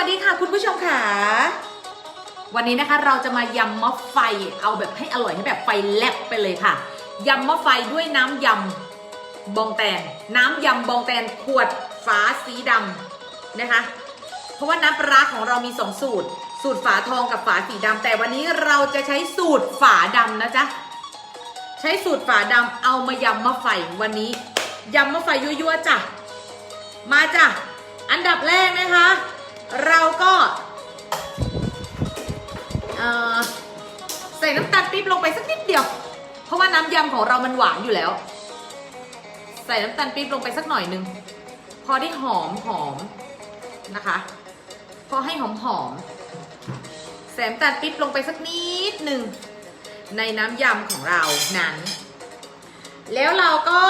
วัสดีค่ะคุณผู้ชมค่ะ วันนี้นะคะเราจะมายำมะไฟเอาแบบให้อร่อยให้แบบไฟแลบไปเลยค่ะยำมะไฟด้วยน้ำยำบองแตน น้ำยำบองแตนขวดฝาสีดำนะคะ เพราะว่าน้ำปลาร้าของเรามีสองสูตร สูตรฝาทองกับฝาสีดำแต่วันนี้เราจะใช้สูตรฝาดำนะจ๊ะใช้สูตรฝาดำเอามายำมะไฟวันนี้ยำมะไฟยั่วๆจ้ะมาจ้ะอันดับแรกนะคะ เราก็ใส่น้ำตาลปี๊บลงไปสักนิดเดียว เพราะว่าน้ำยำของเรามันหวานอยู่แล้ว ใส่น้ำตาลปี๊บลงไปสักหน่อยหนึง พอได้หอมหอมนะคะ พอให้หอมหอมใส่น้ำตาลปี๊บลงไปสักนิดหนึ่งในน้ำยำของเรานั้น แล้วเราก็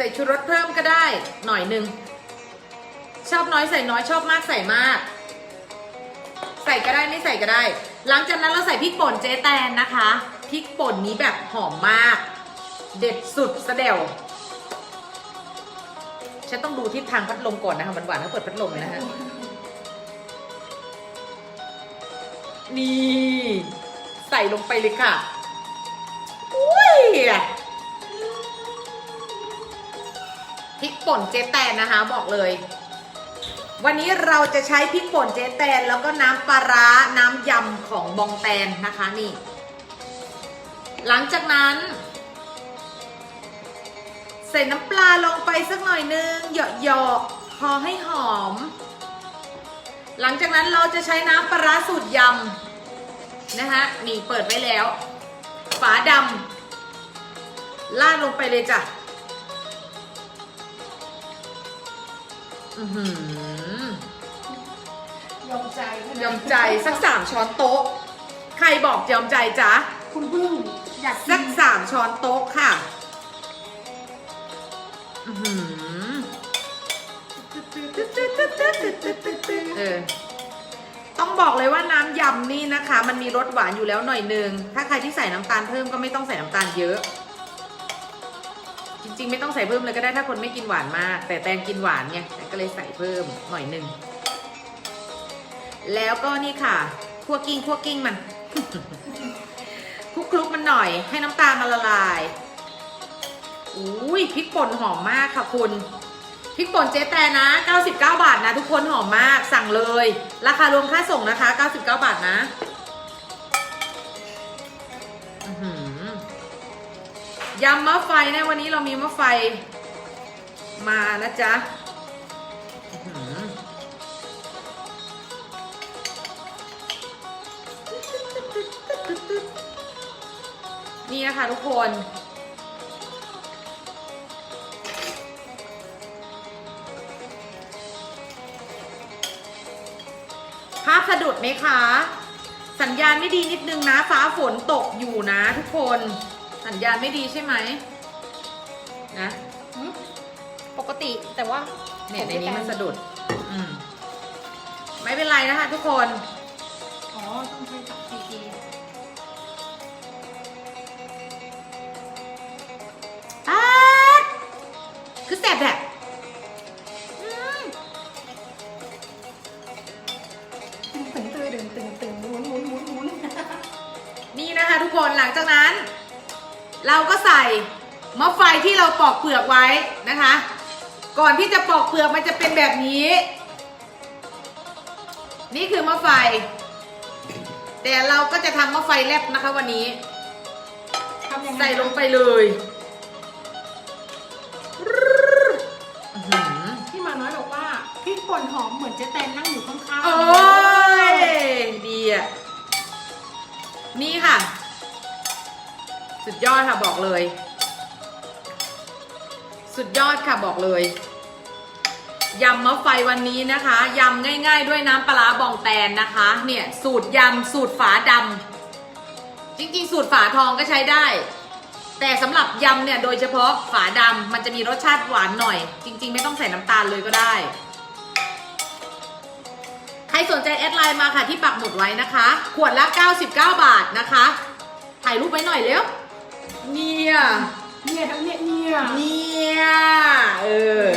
ส่ชูรสเพิ่มก็ได้หน่อยหนึ่งชอบน้อยใส่น้อยชอบมากใส่มาก ใส่ก็ได้ไม่ใส่ก็ได้ หลังจากนั้นเราใส่พริกป่นเจแตนนะคะพริกป่นนี้แบบหอมมาก เด็ดสุดสะเดวฉันต้องดูทิศทางพัดลมก่อนนะคะมันหวานถ้าเปิดพัดลมนะฮะนี่ ใส่ลงไปเลยค่ะอุ้ย พริกป่นเจแตนนะคะบอกเลย วันนี้เราจะใช้พริกป่นเจแตน แล้วก็น้ำปลาร้าน้ำยำของบองแตนนะคะนี่ หลังจากนั้น ใส่น้ำปลาลงไปสักหน่อยนึงเหยาะๆพอให้หอม หลังจากนั้นเราจะใช้น้ำปลาร้าสูตรยำนะคะนี่เปิดไว้แล้ว ฝาดำลาดลงไปเลยจ้ะ อือหือยอมใจยอมใจสักสามช้อนโต๊ะ ใครบอกยอมใจจ๊ะ คุณพึ่งอยากกิสันกสามช้อนโต๊ะค่ะอือหือเออ ต้องบอกเลยว่าน้ำยำนี่นะคะ มันมีรสหวานอยู่แล้วหน่อยนึง ถ้าใครที่ใส่น้ำตาลเพิ่มก็ไม่ต้องใส่น้ำตาลเยอะจ ริงๆ ไม่ต้องใส่เพิ่มเลยก็ได้ถ้าคนไม่กินหวานมาก แต่แตงกินหวานไงแต่ก็เลยใส่เพิ่มหน่อยหนึ่งแล้วก็นี่ค่ะคั่วกิ้งคั่วกิ้งมันคลุกคลุกมันหน่อย ให้น้ำตาลมันละลายอุ้ยพริกป่นหอมมากค่ะคุณพริกป่นเจ๊แต่นะ 99 บาทนะ ทุกคนหอมมากสั่งเลย ราคารวมค่าส่งนะคะ 99 บาทนะ อื้อหือ ยำมะไฟนะวันนี้เรามีมะไฟมานะจ๊ะนี่นะคะทุกคน ภาพสะดุดไหมคะ สัญญาณไม่ดีนิดนึงนะ ฟ้าฝนตกอยู่นะทุกคน สัญญาณไม่ดีใช่ไหมนะหืมปกติแต่ว่าเนี่ยในนี้มันสะดุด อืมไม่เป็นไรนะคะทุกคน อ๋อ ต้องใช้สับซีดีอาดคือแสบแบบตึงตึงตึงตึงตึงตึงหมุนหมุนหมุนหมุนนี่นะคะทุกคนหลังจากนั้น เราก็ใส่มะไฟที่เราปอกเปลือกไว้นะคะ ก่อนที่จะปอกเปลือกมันจะเป็นแบบนี้ นี่คือมะไฟ แต่เราก็จะทำมะไฟแลบนะคะวันนี้ ทำยังไงใส่ลงไปเลยอื้อหือพี่หมาน้อยบอกว่าพริกป่นหอมเหมือนเจ๊แตนนั่งอยู่ข้ ยอดค่ะบอกเลย สุดยอดค่ะบอกเลยยำมะไฟวันนี้นะคะยำง่ายๆด้วยน้ำปลาบองแตนนะคะ เนี่ยสูตรยำสูตรฝาดำจริงๆ สูตรฝาทองก็ใช้ได้ แต่สำหรับยำเนี่ยโดยเฉพาะฝาดำมันจะมีรสชาติหวานหน่อย จริง ๆ ไม่ต้องใส่น้ำตาลเลยก็ได้ ใครสนใจแอดไลน์มาค่ะที่ปักหมุดไว้นะคะ ขวดละ 99 บาทนะคะ ถ่ายรูปไว้หน่อยเร็ว เนี่ยเนี่ยทั้งเนี่ยเนี่ยเนี่ยเออ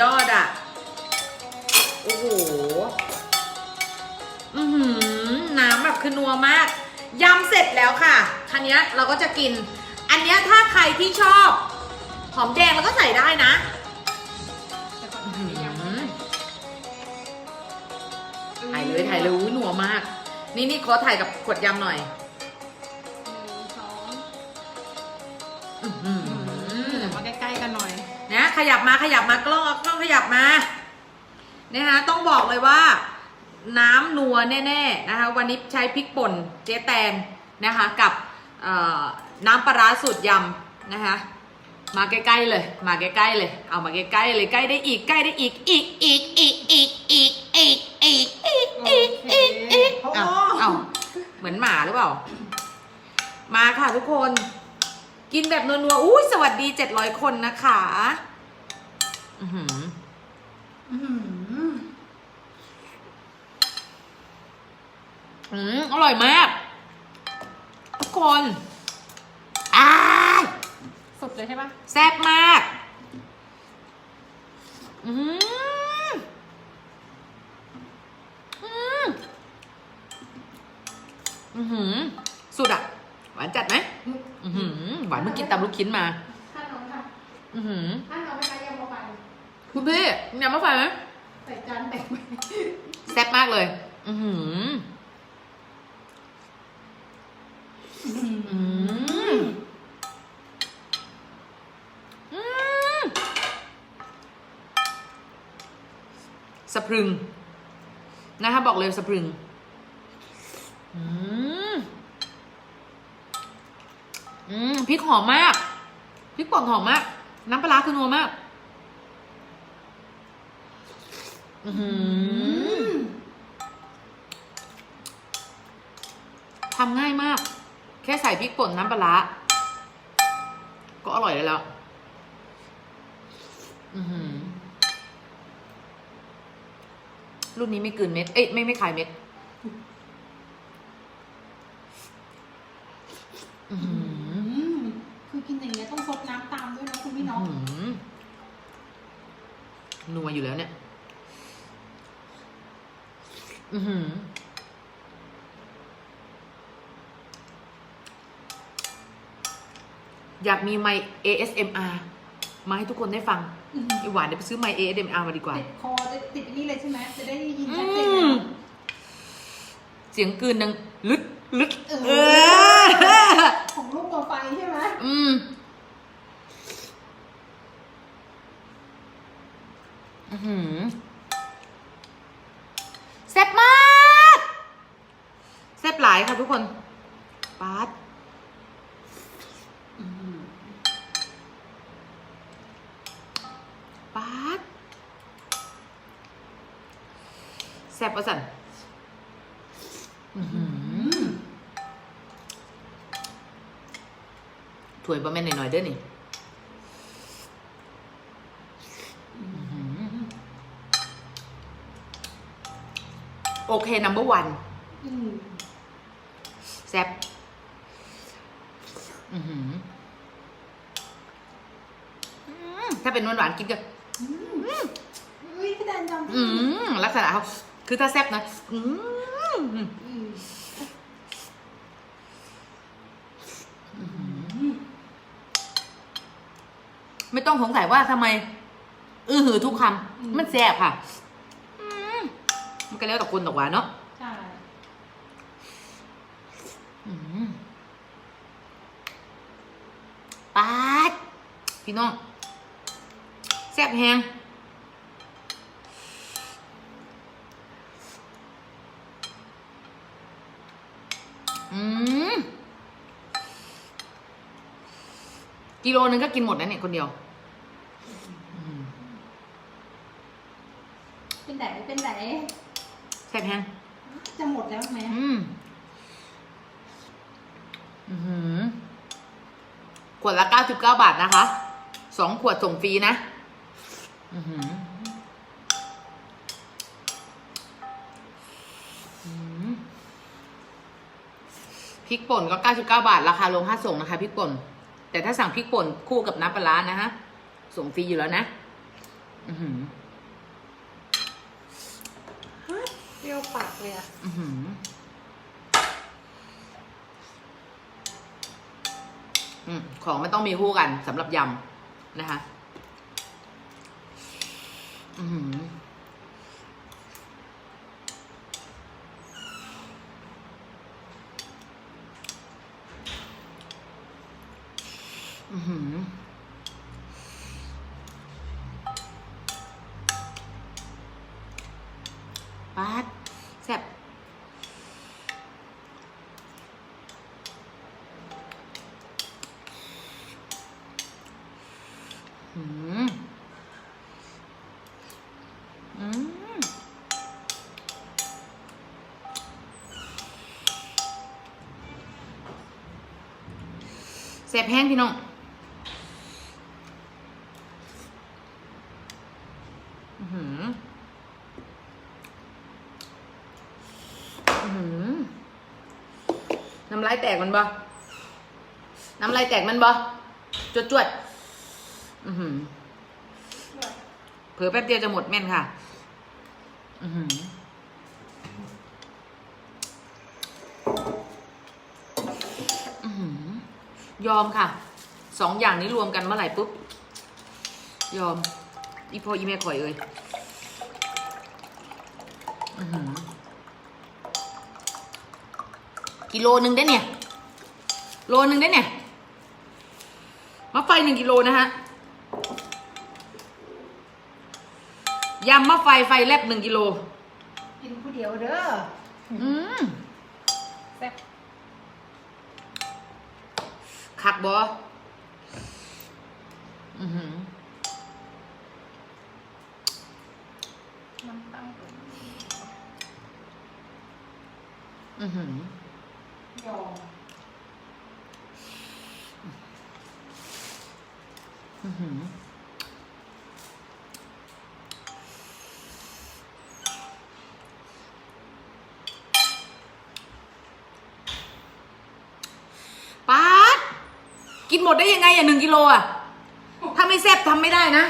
ยอดอะโอ้โหอือหือน้ำแบบคือนัวมากยำเสร็จแล้วค่ะคันนี้ยเราก็จะกิน อันเนี้ยถ้าใครที่ชอบหอมแดงเราก็ใส่ได้นะแต่ก่อนอื้อถ่ายหืไปยังอถ่ายเลยถ่ายเลยอุ๊ยนัวมาก นี่นี่ขอถ่ายกับขวดยำหน่อย มาใกล้ๆกันหน่อยนะขยับมาขยับมากล้องเอากล้องขยับมาเนี่ยฮะต้องบอกเลยว่า น้ำนัวแน่ๆนะคะวันนี้ใช้พริกป่นเจ๊แตนนะคะกับเอ่อน้ำปลาร้าสูตรยำนะคะมาใกล้ๆเลย มาใกล้ๆเลย เอามาใกล้ๆเลยใกล้ได้อีกใกล้ได้อีกอีกอีกอีกอีกอีกอีกอีกอีกอีกอีกอีกเอาเอาเหมือนหมาหรือเปล่า มาค่ะทุกคน กินแบบนัวๆอุ้ยสวัสดี700คนนะคะอือหืออือหืออืมอร่อยมากทุกคนอ้าสุดเลยใช่ปะแซ่บมาก อืมอืมอือหือสุดอะ ตำลูกชิ้นมา ถ้าน้องค่ะอือหือถ้าน้องไม่ใช้ยำมะไฟคุณพี่ยำมะไฟไหมใส่จานแบ่งไปแซ่บมากเลย อือหืออืมอืมสะพรึงนะคะบอกเลยสะพรึง อืม อืมพริกหอมมากพริกป่นหอมมาก น้ำปลาคือนัวมาก อือหือทำง่ายมาก แค่ใส่พริกป่นน้ำปลาก็อร่อยแล้ว อือหือรุ่นนี้ไม่กลืนเม็ด เอ้ยไม่ไม่คายเม็ด อืหือ อืมคือกินอย่างเงี้ยต้องซดน้ำตามด้วยนะคุณพี่น้อง อื้อหือ นัวอยู่แล้วเนี่ย อือหืออยากมีไมค์ ASMR มาให้ทุกคนได้ฟังอืม ไอหวานเดี๋ยวไปซื้อไมค์ ASMR มาดีกว่า ติดคอติดติดอันนี่เลยใช่ไหมจะได้ยินอืชัดเจนเลยมเสียงกลืนดังลึดลึดเอเอออ ของลูกตัวไฟใช่ไหมอืม อื้อ หือแซ่บมากแซ่บหลายค่ะทุกคนปาดปาดแซ่บประสันถวยบะแม่นหน่อยๆเด้อนี่อื้อหือ โอเค number one อืมแซ่บอือหืออืมถ้าเป็นหวานๆกินก็อืมอุ้ยพี่แดนจำอืมลักษณะเขาคือถ้าแซ่บนะอืมอืมไม่ต้องสงสัยว่าทำไม อือหือทุกคำมันแซ่บค่ะอืมมัน ก็แล้วแต่คนตกหวานเนาะใช่อืมปาดพี่น้องแซ่บแฮงอืมกิโลนึงก็กินหมดนะเนี่ยคนเดียวอืมเป็นไหนเป็นไหน แซ่บแฮงจะหมดแล้วไหมอืมอือหือขวดละเก้าสิบเก้าบาทนะคะ สองขวดส่งฟรีนะ อือหืออืมพริกป่นก็เก้าสิบเก้าบาท ราคาลงค่าส่งนะคะพริกป่น แต่ถ้าสั่งพริกป่นคู่กับน้ำปลาร้านะฮะ ส่งฟรีอยู่แล้วนะ อือหือ เปรี้ยวปากเลยอะอือหืออืมของไม่ต้องมีคู่กันสำหรับยำนะคะ อือหือ แซ่บแห้งพี่น้องอือหืออื้อหือน้ำลายแตกมันบ่น้ำลายแตกมันบ่จวดจวดๆอือหือเผื่อแป๊บเดียวจะหมดแม่นค่ะ อือหือ ยอมค่ะ สองอย่างนี้รวมกันเมื่อไหร่ปุ๊บ ยอม อีพ่ออีแม่ข่อยเอ้ยอือหือกิโลหนึ่งได้เนี่ย โลหนึ่งได้เนี่ยมะไฟหนึ่งกิโลนะฮะยำมะไฟไฟแลบหนึ่งกิโล กินผู้เดียวเด้ออืมแซ่บ คักบออือหือน้ำตั้งอือหือยอมอือหือ ป๊าดกิน หมดได้ยังไงอะหนึ่งกิโลอะถ้าไม่แซ่บทำไม่ได้นะ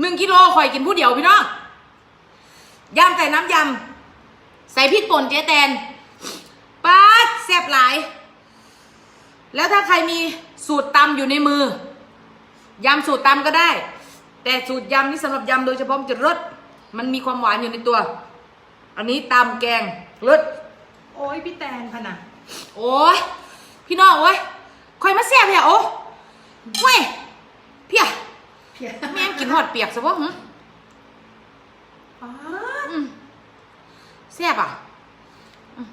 หนึ่งกิโลข่อยกินผู้เดียวพี่น้องยำแต่น้ำยำใส่พริกป่นเจ๊แตนป๊าดแซ่บหลาย แล้วถ้าใครมีสูตรตำอยู่ในมือยำสูตรตำก็ได้ แต่สูตรยำนี่สำหรับยำโดยเฉพาะมันจะรสมันมีความหวานอยู่ในตัว อันนี้ตำแกงรสโอ้ยพี่แตนพะนะโอ้ยพี่น้องเว้ยคอยมาแซ่บเพียโอ้ เว้ยเพียเพียแม่งกินหอดเปียกซะบ่หึป๊าดอืมแซ่บอะอืม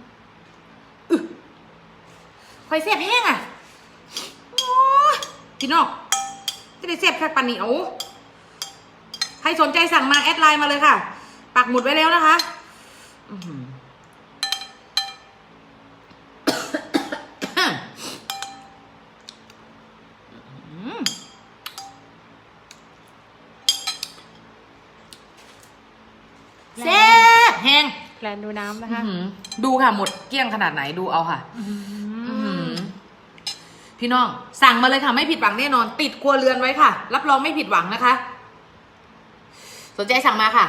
อึคอยแซ่บแห้งอะโอ้ยพี่น้องจะได้แซ่บแค่ปานนี้โอ้ใครสนใจสั่งมาแอดไลน์มาเลยค่ะ ปักหมุดไว้แล้วนะคะ อื้อหืออืมแซ่บ แห้งแกลนดูน้ำนะอื้อคะหือดูค่ะหมดเกลี้ยงขนาดไหนดูเอาค่ะ อื้อหือพี่น้อง สั่งมาเลยค่ะ ไม่ผิดหวังแน่นอน ติดครัวเรือนไว้ค่ะ รับรองไม่ผิดหวังนะคะ สนใจสั่งมาค่ะ